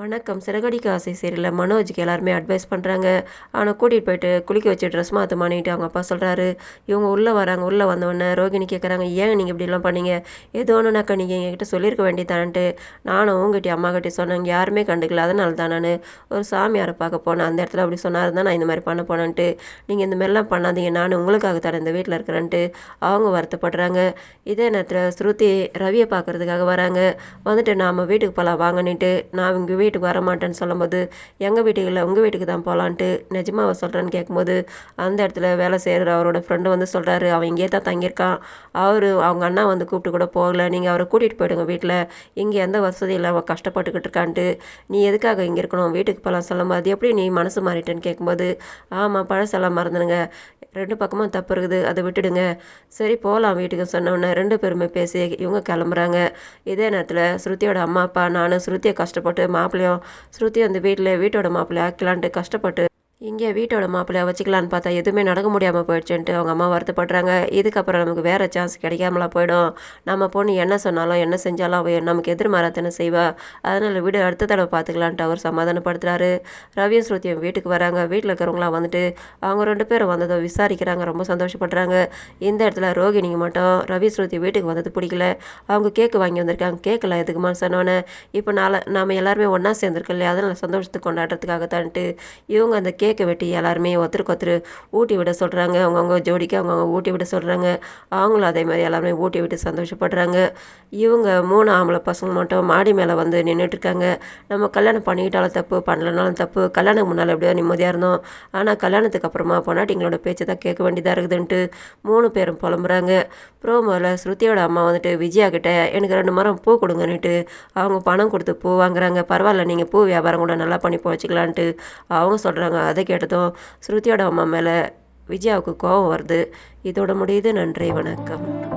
வணக்கம். சிறகடிக்கு ஆசை சீரியலில் மனோஜுக்கு எல்லாருமே அட்வைஸ் பண்ணுறாங்க அவனை கூட்டிகிட்டு போயிட்டு குளிக்க வச்சு ட்ரெஸ் மாற்றுமானிட்டு அவங்க அப்பா சொல்கிறாரு இவங்க உள்ளே வராங்க. உள்ளே வந்தவொடனே ரோகிணி கேட்குறாங்க ஏன் நீங்கள் இப்படிலாம் பண்ணீங்க? ஏதோ ஒன்றுனாக்கா நீங்கள் எங்ககிட்ட சொல்லியிருக்க வேண்டியதானன்ட்டு. நானும் உங்ககிட்ட அம்மா கிட்டே சொன்னேங்க யாருமே கண்டுக்கல. அதனால தான் நான் ஒரு சாமியாரை பார்க்க போனேன். அந்த இடத்துல அப்படி சொன்னார் தான் நான் இந்த மாதிரி பண்ண போனேன்ட்டு. நீங்கள் இந்த மாதிரிலாம் பண்ணாதீங்க. நான் உங்களுக்காக தரேன் இந்த வீட்டில் இருக்கிறேன்ட்டு. அவங்க வருத்தப்படுறாங்க. இதே நேரத்தில் ஸ்ருதி ரவியை பார்க்கறதுக்காக வராங்க. வந்துட்டு நாம் வீட்டுக்கு போகலாம் வாங்கன்னுட்டு நான் இங்கே வீட்டுக்கு வர மாட்டேன்னு சொல்லும்போது எங்கள் வீட்டுக்கு இல்லை உங்கள் வீட்டுக்கு தான் போகலான்ட்டு நிஜமாவை சொல்கிறேன்னு கேட்கும்போது அந்த இடத்துல வேலை செய்கிற அவரோட ஃப்ரெண்டு வந்து சொல்கிறாரு அவன் இங்கே தான் தங்கியிருக்கான். அவர் அவங்க அண்ணா வந்து கூப்பிட்டு கூட போகல. நீங்கள் அவரை கூட்டிகிட்டு போயிடுங்க வீட்டில் இங்கே எந்த வசதி இல்லை. அவன் கஷ்டப்பட்டுக்கிட்டு இருக்கான்ட்டு. நீ எதுக்காக இங்கே இருக்கணும்? வீட்டுக்கு போகலாம் சொல்லும்போது அது எப்படி நீ மனசு மாறிட்டேன்னு கேட்கும்போது ஆமாம் பழசெல்லாம் மறந்துடுங்க. ரெண்டு பக்கமும் தப்பு இருக்குது. அதை விட்டுடுங்க. சரி போகலாம் வீட்டுக்கு சொன்னோன்னே ரெண்டு பேருமே பேசி இவங்க கிளம்புறாங்க. இதே நேரத்தில் ஸ்ருதியோட அம்மா அப்பா நான் ஸ்ருதியை கஷ்டப்பட்டு மாப்பிள்ளையும் ஸ்ருதி அந்த வீட்டில் வீட்டோட மாப்பிள்ளை ஆக்கலான்ட்டு கஷ்டப்பட்டு இங்கே வீட்டோட மாப்பிள்ளைய வச்சுக்கலான்னு பார்த்தா எதுவுமே நடக்க முடியாமல் போயிடுச்சுன்ட்டு அவங்க அம்மா வருத்தப்படுறாங்க. இதுக்கப்புறம் நமக்கு வேறு சான்ஸ் கிடைக்காமலாம் போயிடும். நம்ம பொண்ணு என்ன சொன்னாலும் என்ன செஞ்சாலும் அவ நமக்கு எதிர்மாறாத்தனை செய்வா. அதனால் வீடு அடுத்த தடவை பார்த்துக்கலான்ட்டு அவர் சமாதானப்படுத்துறாரு. ரவியும் ஸ்ருதியும் வீட்டுக்கு வராங்க. வீட்டில் இருக்கிறவங்களாம் வந்துட்டு அவங்க ரெண்டு பேரும் வந்ததை விசாரிக்கிறாங்க. ரொம்ப சந்தோஷப்படுறாங்க. இந்த இடத்துல ரோகிணிங்க மட்டும் ரவி ஸ்ருதி வீட்டுக்கு வந்தது பிடிக்கல. அவங்க கேக்கு வாங்கி வந்திருக்காங்க. கேட்கல எதுக்குமா சொன்னோன்னே இப்போ நாளை நாம் எல்லாருமே ஒன்றா சேர்ந்துருக்கோம் இல்லையா? அதனால் சந்தோஷத்தை கொண்டாடுறதுக்காகத்தான்ட்டு இவங்க அந்த கேக் கேக்கை வெட்டி எல்லாருமே ஒருத்தருக்கு ஒருத்தர் ஊட்டி விட சொல்கிறாங்க அவங்கவுங்க ஜோடிக்கு அவங்கவுங்க ஊட்டி விட சொல்கிறாங்க அவங்களும் அதே மாதிரி எல்லாருமே ஊட்டி விட்டு சந்தோஷப்படுறாங்க. இவங்க மூணு ஆம்பளை பசங்க மட்டும் மாடி மேலே வந்து நின்றுட்டுருக்காங்க நம்ம கல்யாணம் பண்ணிக்கிட்டாலும் தப்பு பண்ணலனாலும் தப்பு. கல்யாணம் முன்னால் எப்படியோ நிம்மதியாக இருந்தோம். ஆனால் கல்யாணத்துக்கு அப்புறமா பொண்டாட்டிங்களோட பேச்சை தான் கேட்க வேண்டியதாக இருக்குதுன்ட்டு மூணு பேரும் புலம்புறாங்க. ப்ரோமோவில் ஸ்ருதியோட அம்மா வந்துட்டு விஜயா கிட்ட எனக்கு ரெண்டு மரம் பூ கொடுங்கன்னுட்டு அவங்க பணம் கொடுத்து பூ வாங்குறாங்க. பரவாயில்ல நீங்கள் பூ வியாபாரம் கூட நல்லா பண்ணி போச்சுக்கலான்ட்டு அவங்க சொல்கிறாங்க அது கேட்டதும் ஸ்ருதியோட அம்மா மேலே விஜயாவுக்கு கோபம் வருது. இதோட முடியுது. நன்றி. வணக்கம்.